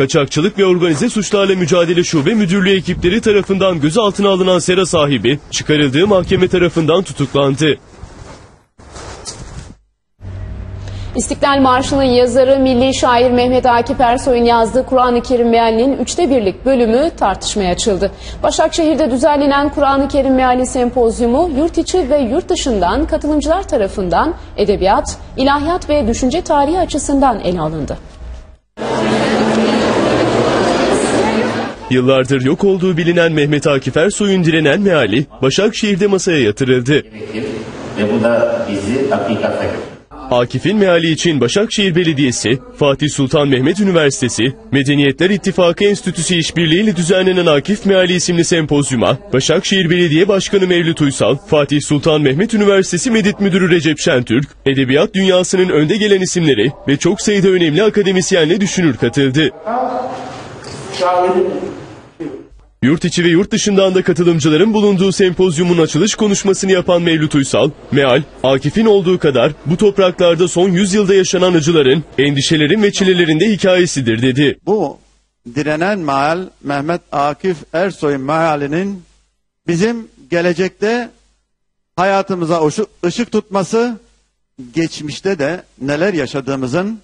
Kaçakçılık ve Organize Suçlarla Mücadele Şube Müdürlüğü ekipleri tarafından gözaltına alınan sera sahibi çıkarıldığı mahkeme tarafından tutuklandı. İstiklal Marşı'nın yazarı milli şair Mehmet Akif Ersoy'un yazdığı Kur'an-ı Kerim mealinin üçte birlik bölümü tartışmaya açıldı. Başakşehir'de düzenlenen Kur'an-ı Kerim meali sempozyumu yurt içi ve yurt dışından katılımcılar tarafından edebiyat, ilahiyat ve düşünce tarihi açısından ele alındı. Yıllardır yok olduğu bilinen Mehmet Akif Ersoy'un direnen meali Başakşehir'de masaya yatırıldı. ve bu da bizi hakikate. Akif'in meali için Başakşehir Belediyesi, Fatih Sultan Mehmet Üniversitesi, Medeniyetler İttifakı Enstitüsü işbirliğiyle düzenlenen Akif Meali isimli sempozyuma, Başakşehir Belediye Başkanı Mevlüt Uysal, Fatih Sultan Mehmet Üniversitesi Medit Müdürü Recep Şentürk, edebiyat dünyasının önde gelen isimleri ve çok sayıda önemli akademisyenle düşünür katıldı. Yurt içi ve yurt dışından da katılımcıların bulunduğu sempozyumun açılış konuşmasını yapan Mevlüt Uysal, meal, Akif'in olduğu kadar bu topraklarda son yüzyılda yaşanan acıların, endişelerin ve çilelerin de hikayesidir dedi. bu direnen meal Mehmet Akif Ersoy mealinin bizim gelecekte hayatımıza ışık, tutması, geçmişte de neler yaşadığımızın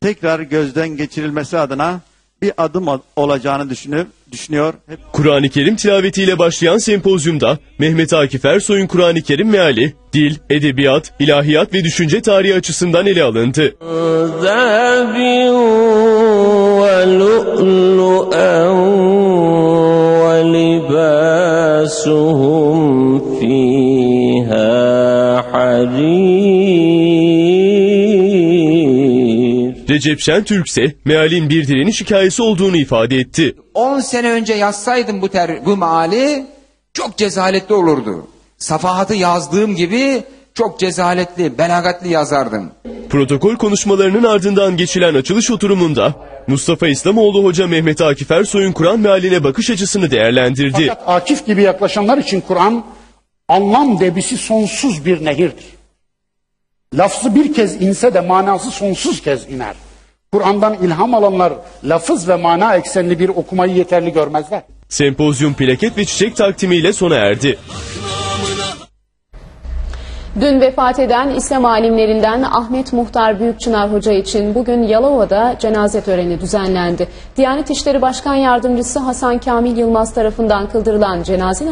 tekrar gözden geçirilmesi adına bir adım ol- olacağını düşünüp, düşünüyor. Hep Kur'an-ı Kerim tilavetiyle başlayan sempozyumda Mehmet Akif Ersoy'un Kur'an-ı Kerim meali, dil, edebiyat, ilahiyat ve düşünce tarihi açısından ele alındı. Recep Şentürk ise mealin bir direniş hikayesi olduğunu ifade etti. 10 sene önce yazsaydım bu ter, bu meali çok cezaletli olurdu. Safahatı yazdığım gibi çok cezaletli, belagatli yazardım. Protokol konuşmalarının ardından geçilen açılış oturumunda Mustafa İslamoğlu Hoca Mehmet Akif Ersoy'un Kur'an mealine bakış açısını değerlendirdi. Fakat Akif gibi yaklaşanlar için Kur'an anlam debisi sonsuz bir nehirdir. Lafzı bir kez inse de manası sonsuz kez iner. Kur'an'dan ilham alanlar lafız ve mana eksenli bir okumayı yeterli görmezler. Sempozyum plaket ve çiçek takdimiyle sona erdi. Dün vefat eden İslam alimlerinden Ahmet Muhtar Büyükçınar Hoca için bugün Yalova'da cenaze töreni düzenlendi. Diyanet İşleri Başkan Yardımcısı Hasan Kamil Yılmaz tarafından kıldırılan cenaze